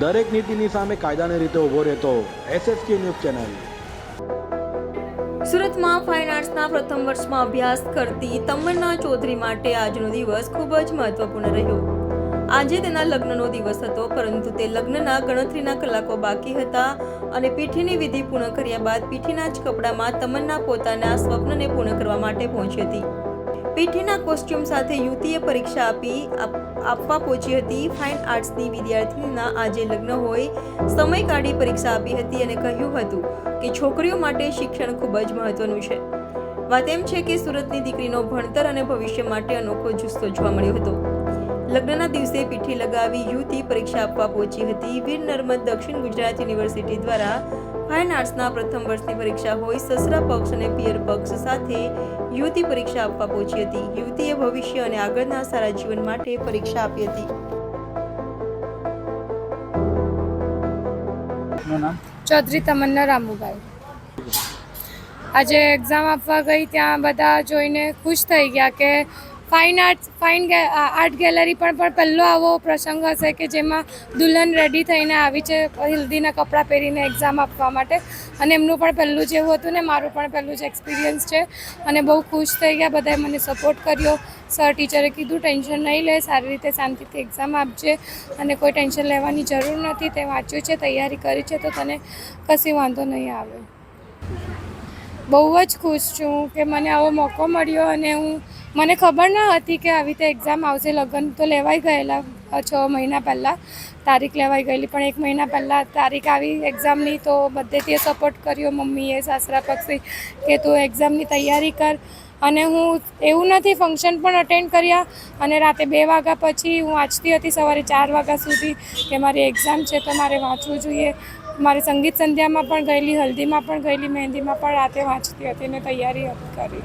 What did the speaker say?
દરેક નીતિની સામે કાયદાની રીતે ઊભો રહેતો એસએસકે ન્યૂઝ ચેનલ. સુરતમાં ફાઇન આર્ટ્સના પ્રથમ વર્ષમાં અભ્યાસ કરતી તમન્ના ચૌધરી માટે આજનો દિવસ ખૂબ જ મહત્વપૂર્ણ રહ્યો. આજે તેના લગ્નનો દિવસ હતો, પરંતુ તે લગ્નના ગણતરીના કલાકો બાકી હતા અને પીઠીની વિધિ પૂર્ણ કર્યા બાદ પીઠીના જ કપડામાં તમન્ના પોતાના સ્વપ્નને પૂર્ણ કરવા માટે પહોંચી હતી. પીઠીના કોસ્ટ્યુમ સાથે યુવતીએ પરીક્ષા આપી આપવા પહોંચી હતી. ફાઇન આર્ટ્સની વિદ્યાર્થીના આજે લગ્ન હોય, સમય કાઢી પરીક્ષા આપી હતી અને કહ્યું હતું કે છોકરીઓ માટે શિક્ષણ ખૂબ જ મહત્વનું છે. વાત એમ છે કે સુરતની દીકરીનો ભણતર અને ભવિષ્ય માટે અનોખો જુસ્સો જોવા મળ્યો હતો. લગ્નના દિવસે પીઠી લગાવી યુવતી પરીક્ષા આપવા પહોંચી હતી. વીર નર્મદ દક્ષિણ ગુજરાત યુનિવર્સિટી દ્વારા ફાઇન આર્ટ્સના પ્રથમ વર્ષની પરીક્ષા હોય સસરા પક્ષ અને પિયર પક્ષ સાથે યુવતી પરીક્ષા આપવા પહોંચી હતી. યુવતીએ ભવિષ્ય અને આગળના સારા જીવન માટે પરીક્ષા આપી હતી. ચૌધરી તમન્ના રામુભાઈ. આજે એક્ઝામ આપવા ગઈ ત્યાં બધા જોઈને ખુશ થઈ ગયા કે fine art fine art gallery પણ પણ પહેલો આવો પ્રસંગ હશે કે જેમાં દુલ્હન રેડી થઈને આવી છે હિલ્દીના કપડાં પહેરીને એક્ઝામ આપવા માટે. અને એમનું પણ પહેલું જેવું હતું ને, મારું પણ પહેલું જ એક્સપિરિયન્સ છે. અને બહુ ખુશ થઈ ગયા, બધાએ મને સપોર્ટ કર્યો. સર ટીચરે કીધું ટેન્શન નહીં લે, સારી રીતે શાંતિથી એક્ઝામ આપજે. અને કોઈ ટેન્શન લેવાની જરૂર નથી, તે વાંચ્યું છે, તૈયારી કરી છે, તો તને કશી વાંધો નહીં આવે. બહુ જ ખુશ છું કે મને આવો મોકો મળ્યો અને હું મને ખબર ન હતી કે આવી રીતે એક્ઝામ આવશે. લગ્ન તો લેવાઈ ગયેલા છ મહિના પહેલાં. તારીખ લેવાઈ ગયેલી, પણ એક મહિના પહેલાં તારીખ આવી એક્ઝામની તો બધેથી સપોર્ટ કર્યો મમ્મીએ, સાસરા પક્ષી કે તું એક્ઝામની તૈયારી કર. અને હું એવું નથી ફંક્શન પણ અટેન્ડ કર્યા. અને રાતે બે વાગ્યા પછી હું વાંચતી હતી સવારે ચાર વાગ્યા સુધી કે મારી એક્ઝામ છે તો મારે વાંચવું જોઈએ. મારી સંગીત સંધ્યામાં પણ ગયેલી, હલ્દીમાં પણ ગયેલી, મહેંદીમાં પણ રાતે વાંચતી હતી અને તૈયારી કરી.